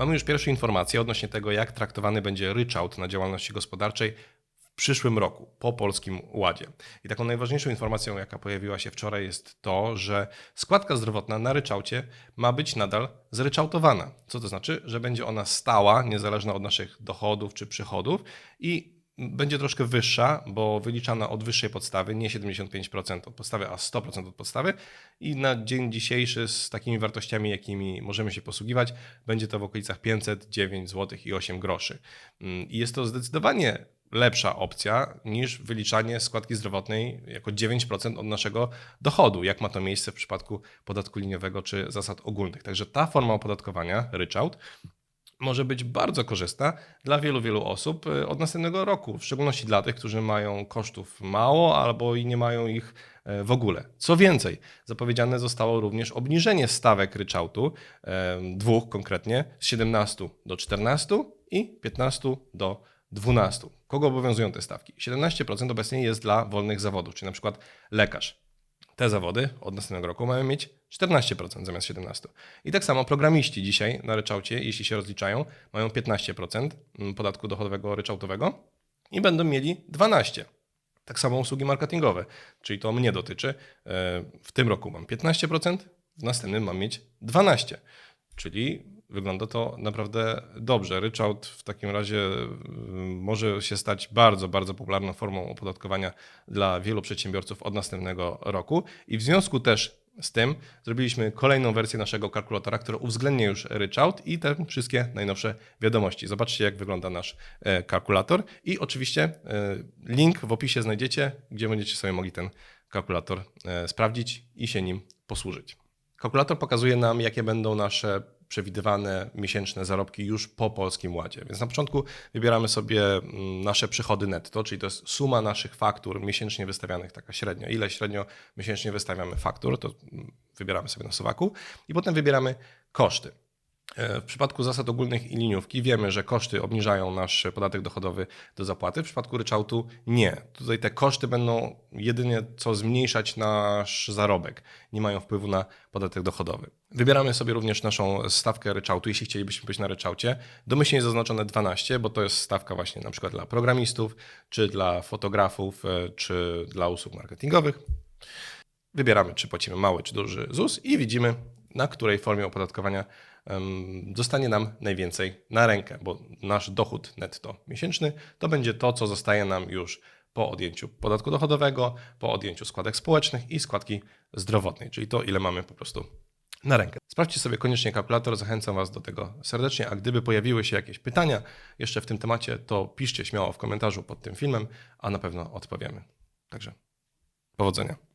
Mamy już pierwsze informacje odnośnie tego, jak traktowany będzie ryczałt na działalności gospodarczej w przyszłym roku po Polskim Ładzie. I taką najważniejszą informacją, jaka pojawiła się wczoraj, jest to, że składka zdrowotna na ryczałcie ma być nadal zryczałtowana. Co to znaczy? Że będzie ona stała, niezależna od naszych dochodów czy przychodów i będzie troszkę wyższa, bo wyliczana od wyższej podstawy, nie 75% od podstawy, a 100% od podstawy. I na dzień dzisiejszy z takimi wartościami, jakimi możemy się posługiwać, będzie to w okolicach 509 zł i 8 groszy. Mm, I jest to zdecydowanie lepsza opcja niż wyliczanie składki zdrowotnej jako 9% od naszego dochodu, jak ma to miejsce w przypadku podatku liniowego czy zasad ogólnych. Także ta forma opodatkowania, ryczałt, może być bardzo korzystna dla wielu, wielu osób y, od następnego roku, w szczególności dla tych, którzy mają kosztów mało albo i nie mają ich e, w ogóle. Co więcej, zapowiedziane zostało również obniżenie stawek ryczałtu, dwóch konkretnie, z 17 do 14 i 15 do 12. Kogo obowiązują te stawki? 17% obecnie jest dla wolnych zawodów, czyli na przykład lekarz. Te zawody od następnego roku mają mieć 14% zamiast 17%. I tak samo programiści dzisiaj na ryczałcie, jeśli się rozliczają, mają 15% podatku dochodowego ryczałtowego i będą mieli 12%. Tak samo usługi marketingowe, czyli to mnie dotyczy. E, W tym roku mam 15%, w następnym mam mieć 12%. Czyli wygląda to naprawdę dobrze. Ryczałt w takim razie y, może się stać bardzo, bardzo popularną formą opodatkowania dla wielu przedsiębiorców od następnego roku. I w związku też z tym zrobiliśmy kolejną wersję naszego kalkulatora, która uwzględnia już ryczałt i te wszystkie najnowsze wiadomości. Zobaczcie, jak wygląda nasz e, kalkulator. I oczywiście e, link w opisie znajdziecie, gdzie będziecie sobie mogli ten kalkulator e, sprawdzić i się nim posłużyć. Kalkulator pokazuje nam, jakie będą nasze przewidywane miesięczne zarobki już po Polskim Ładzie. Więc na początku wybieramy sobie mm, nasze przychody netto, czyli to jest suma naszych faktur miesięcznie wystawianych, taka średnio. Ile średnio miesięcznie wystawiamy faktur, to mm, wybieramy sobie na suwaku i potem wybieramy koszty. E, W przypadku zasad ogólnych i liniówki wiemy, że koszty obniżają nasz podatek dochodowy do zapłaty. W przypadku ryczałtu nie. Tutaj te koszty będą jedynie co zmniejszać nasz zarobek. Nie mają wpływu na podatek dochodowy. Wybieramy sobie również naszą stawkę ryczałtu, jeśli chcielibyśmy być na ryczałcie. Domyślnie jest zaznaczone 12, bo to jest stawka właśnie na przykład dla programistów, czy dla fotografów, e, czy dla usług marketingowych. Wybieramy, czy płacimy mały, czy duży ZUS i widzimy, na której formie opodatkowania zostanie nam najwięcej na rękę, bo nasz dochód netto miesięczny to będzie to, co zostaje nam już po odjęciu podatku dochodowego, po odjęciu składek społecznych i składki zdrowotnej, czyli to, ile mamy po prostu na rękę. Sprawdźcie sobie koniecznie kalkulator, zachęcam Was do tego serdecznie, a gdyby pojawiły się jakieś pytania jeszcze w tym temacie, to piszcie śmiało w komentarzu pod tym filmem, a na pewno odpowiemy. Także powodzenia.